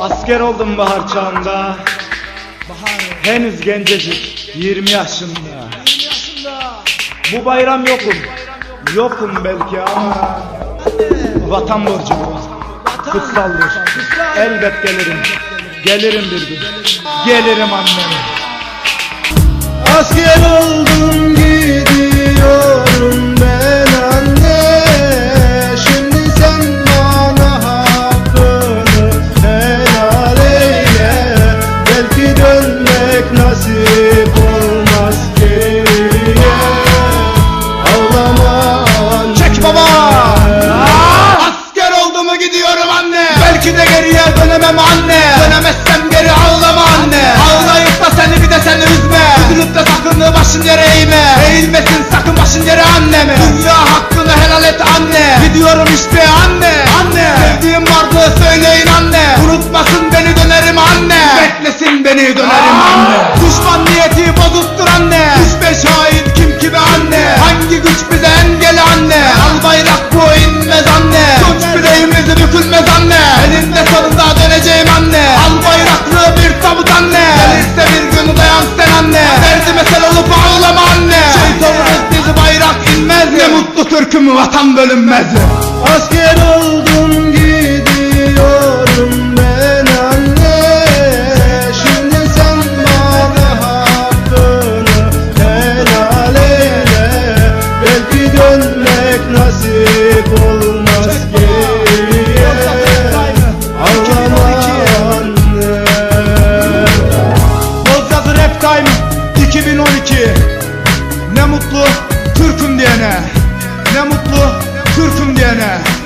Asker oldum bahar çağında. Henüz gencecik 20 yaşında. Bu bayram yokum. Yokum belki ama Vatan borcu bu Kutsaldır. Elbet gelirim. Gelirim bir gün. Gelirim annem. Asker oldum nasip olmaz geriye. Ağlama Çek baba! Asker oldu mu gidiyorum anne. Belki de geriye dönemem anne. Dönemezsem geri ağlama anne. Ağlayıp da seni bir de seni üzme. Üzülüp de sakın başın yere eğme. Eğilmesin sakın başın yere anneme. Dünya hakkını helal et anne. Gidiyorum işte Anne Beklesin beni dönerim anne. Düşman niyeti bozuktur anne. Düşme şahit kim ki be anne? Hangi güç bize engel anne? Al bayrak bu inmez anne. Suç bileğimizi bükülmez anne. Elinde sonunda döneceğim anne. Al bayraklı bir tabut anne. Gelirse bir gün dayan sen anne. Derdi mesel olup ağlama anne. Şehit oluruz biz bayrak inmez Ne mutlu Türk'üm vatan bölünmez Asker ki Ne mutlu Türk'üm diyene Ne mutlu Türk'üm diyene.